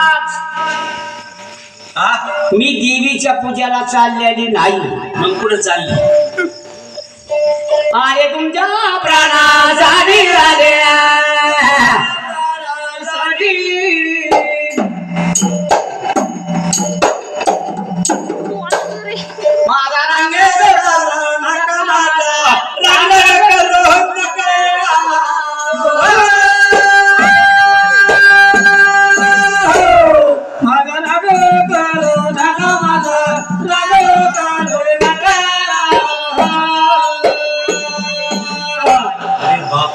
महाराज हा? मी देवीच्या पूजेला चाललेली नाही. मग कुठे चालली? आहे तुमच्या प्राणा जाणी माझा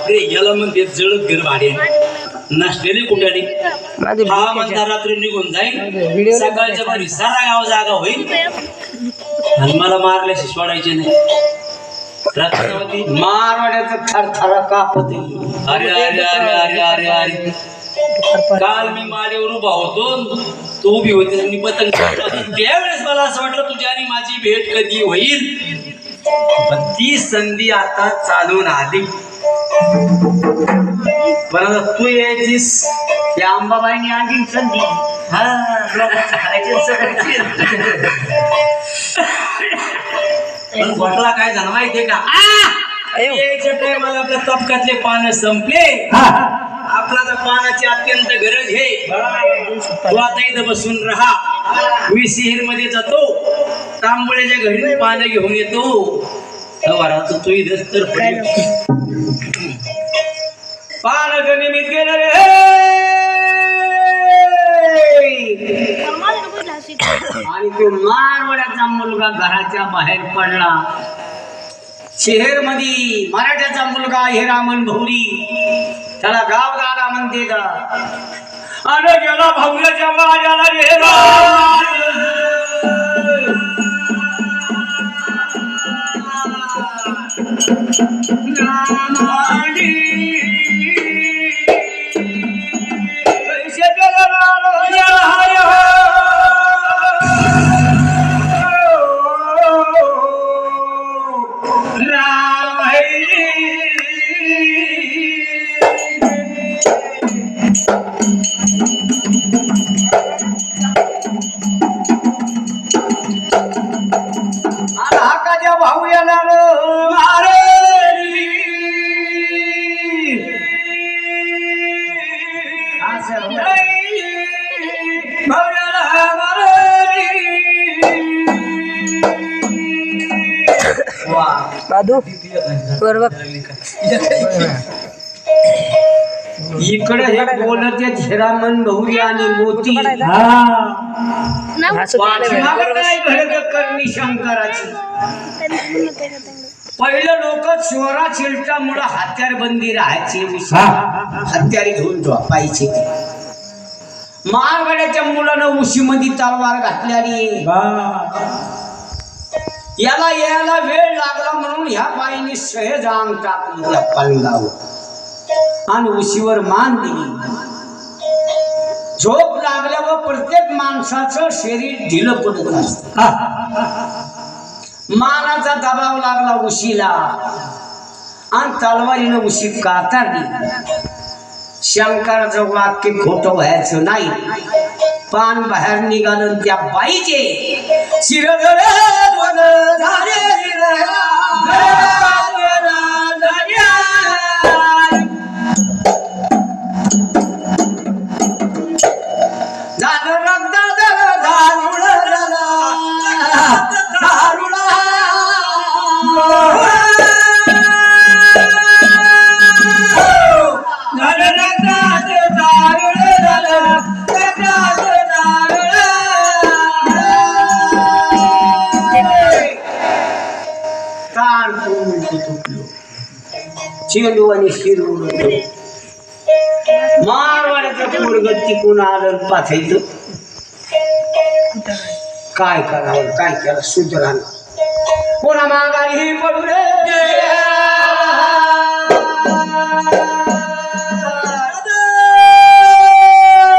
अरे बापरे याला म्हणते जळत घर भाडे नसलेले कुठे हा म्हणता रात्री निघून जाईल सकाळच्या भारी सारा गाव जागा होईल. आणि मला मारल्याशी सोडायचे नाही. रात्रवती मारवाड्याचं थरथर कापत. अरे अरे अरे अरे अरे अरे काल मी माडीवर उभा होतो. तू उभी होती आणि पतंग. त्यावेळेस मला असं वाटलं तुझी आणि माझी भेट कधी होईल? पण ती संधी आता चालून आली. आता तू यायचीस. त्या अंबाबाईने आणखी संधी. हा पण घोटला काय झाला माहितीये का? यायच्या टायमाला आपल्या तपकातले पानं संपले. आपला तर पानाची अत्यंत गरज आहे तू आता इथं बसून राहा. मी सिहीरमध्ये जातो. तांबड्याच्या घरी पानं घेऊन येतो. तू इथं तर पालक निमित गेलं रे आणि तो मारवाड्याचा मुलगा घराच्या बाहेर पडला. शहरमध्ये मराठ्याचा मुलगा हिरामन भौरी. त्याला गाव दादा म्हणते का अरे गेला भाऊल्याच्या माझ्याला रे दादू वर बघ. इकडे हे बोलत आहेत हिरामन आणि मोती. असं पाठीमागं काय घडलं करणी शंकराची? पहिलं लोक चोरा चिलटामुळं हत्यार बंदी राहायचे हत्यारे घेऊन झोपायचे. मारवाड्याच्या मुलानं उशीमध्ये तलवार घातल्याने. याला यायला वेळ लागला म्हणून ह्या बाईने सहज अंग टाकली पलंगावर आणि उशीवर मान दिली. झोप लागल्यावर प्रत्येक माणसाचं शरीर ढिलं पडत असत. मानाचा दबाव लागला उशीला. आणि तलवारीनं उशी कातारली. शंकराचं वाक्य खोटं व्हायचं नाही. पान बाहेर निघालं त्या बाईचे शिरधर झाले चेंडू आणि शिर उडतो मारवाड्याचं पोरग तिकून आलं पाथायचं काय करावं काय केलं सुधरान कोणा माघारी ही पडू रे.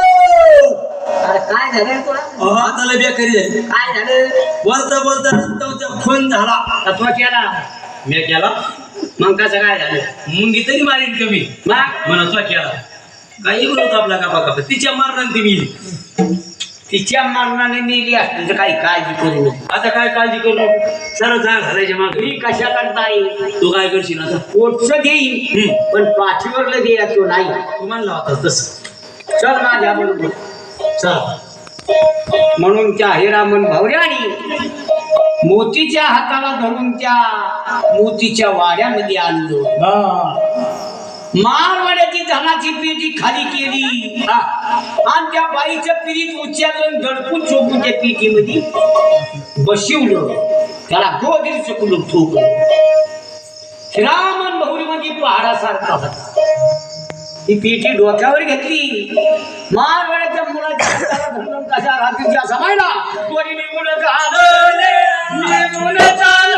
अरे काय झालं तुला? हाताला बेकारी झाली. काय झालं? बोलता बोलता खून झाला. तत्व केला. मी केला? मग कसं काय झालं? मुंगी तरी मारीन कमी. तो केला काही बोलतो आपला कापा कापा. तिच्या मारणार ती मी तिच्या मरणाने नेली असली तर काही काळजी करू नको. आता काय काळजी करू नको? सरळ जा घालायच्या मागे. मी कशा करता येईल तू काय करशील आता? पोटचं देईन. पण पाठीवरलं द्यायचो नाही. तू म्हणला होता तसं. चल माझ्या बरोबर चल. म्हणून त्या हिरामन भावड्याने मोतीच्या हाताला धरून त्या मोतीच्या वाड्यामध्ये आणलं. मारवाड्याची धनाची पेटी खाली केली. हा. आणि त्या बाईचं पिरीत उच्चारून दडपून चोपून त्या पेटीमध्ये बशिवलं. त्याला गोदीर चकुलून ठोकलं. श्रामन बहुरीमध्ये पहाडासारखा होता. ती पेटी डोक्यावर घेतली. मारवाड्याच्या मुलाच्या कशा रात्रीच्या समायला? कोणी निघून निघून चालवले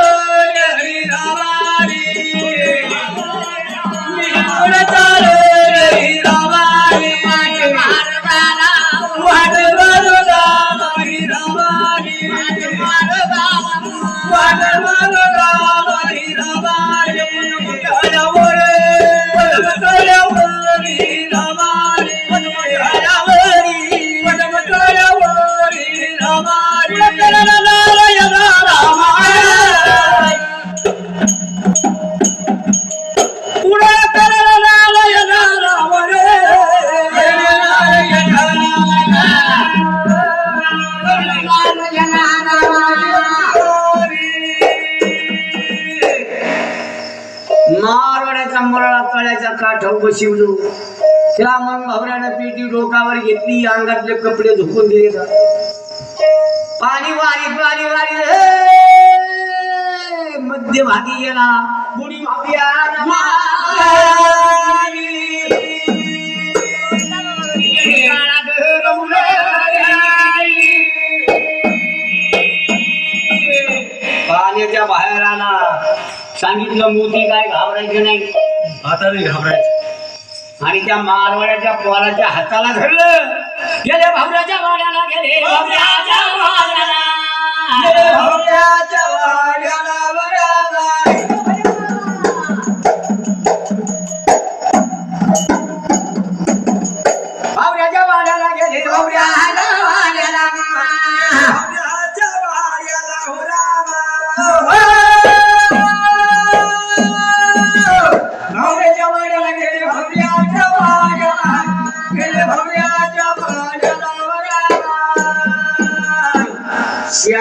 मारवाड्याच्या मरळा तळ्याच्या काठावर बशिवलो. मग भावऱ्यानं पेटी डोकावर घेतली अंगातले कपडे झोपून दिले. का पाणी वारी पाणी वारी मध्यभागी गेला बुडी भाव्या पाण्याच्या बाहेर आला. सांगितलं मोती काय घाबरायचं नाही. आता नाही घाबरायचं. आणि त्या मारवाड्याच्या पोराच्या हाताला धरलं. गेले भावऱ्याच्या वाड्याला गेले भावऱ्याच्या वाड्याला. गेले भावऱ्याच्या वाड्याला वड्याला.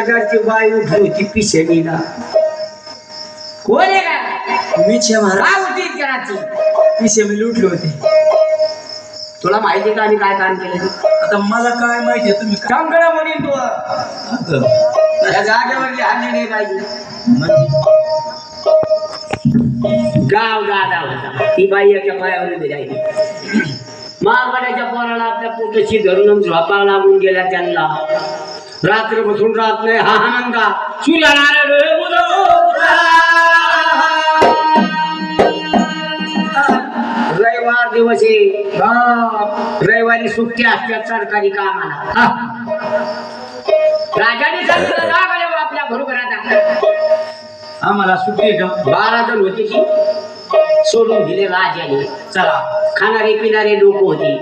शेजारची बाई उभी होती पिशवीला कोण आहे का मीच आहे महाराज काय होती घराची पिसे मी लुटले होते. तुला माहिती का आम्ही काय काम केलं? आता मला काय माहिती तुम्ही काम करा म्हणेन तू. अगं, जागेवरली हल्ली नाही पाहिजे गाव दादा होता. ती बाई एका पायावर उभी राहिली. मारवाड्याच्या पोराला आपल्या पोटाशी धरून झोपा लागून गेल्या त्यांना. रात्र बसून राहत नाही हा हा उडवला. रविवार दिवस. रविवारी सुट्टी असतात सरकारी कामाला हा. राजाने सांगितलं जा गड्या बा आपल्या बरोबर आता आम्हाला सुट्टी बारा जण होते की सोडून दिले राजाने चला खाणारे पिणारे लोक होते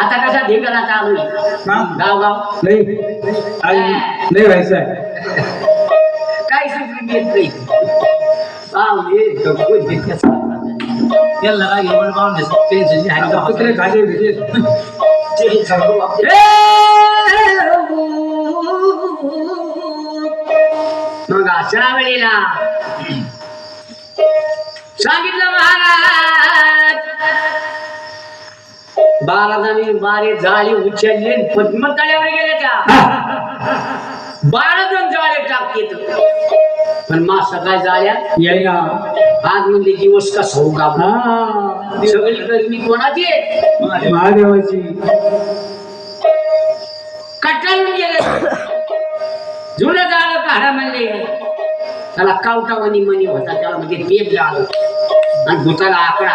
आता कसा ढेकला चालू हा? गाव गाव. नाही. नाही व्हायचं सुचली येत नाही काय पाहून टेन्शन आहे का कुत्रे खाली गेले. ते सर्व आपले- मग अशा वेळेला सांगितलं महाराज बाराजांनी बारे जाळी उचलले. पद्मतळ्यावर गेले त्या? बारा जण जाळे टाकतेत पण मा सकाळ जाळ्या यायला. आज म्हणजे दिवस कसा हो का? सगळी गर्मी कोणाची? महादेवाची. कटाळून गेले. जुनं जाळं काढा म्हणले. त्याला कावटावणी मनी होता. त्याला म्हणजे पेप जाळं आणि भूताला आकडा.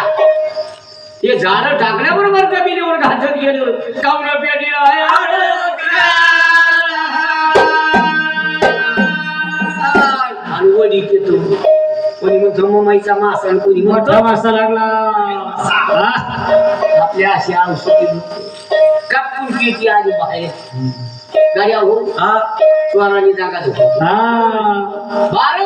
ते झाडं टाकल्याबरोबर जमिनीवर घातत गेलो. कावण्या पेटी आणि वडी येतो. कोणी म्हणतो ममाईचा मास आणि कोणी म्हणतो वाजता लागला. हा? आपल्या अशी औषधी कापून पेटी आली बाहेर. गाड्या हो हा. चोरांनी जागा धुतली. हा. बारा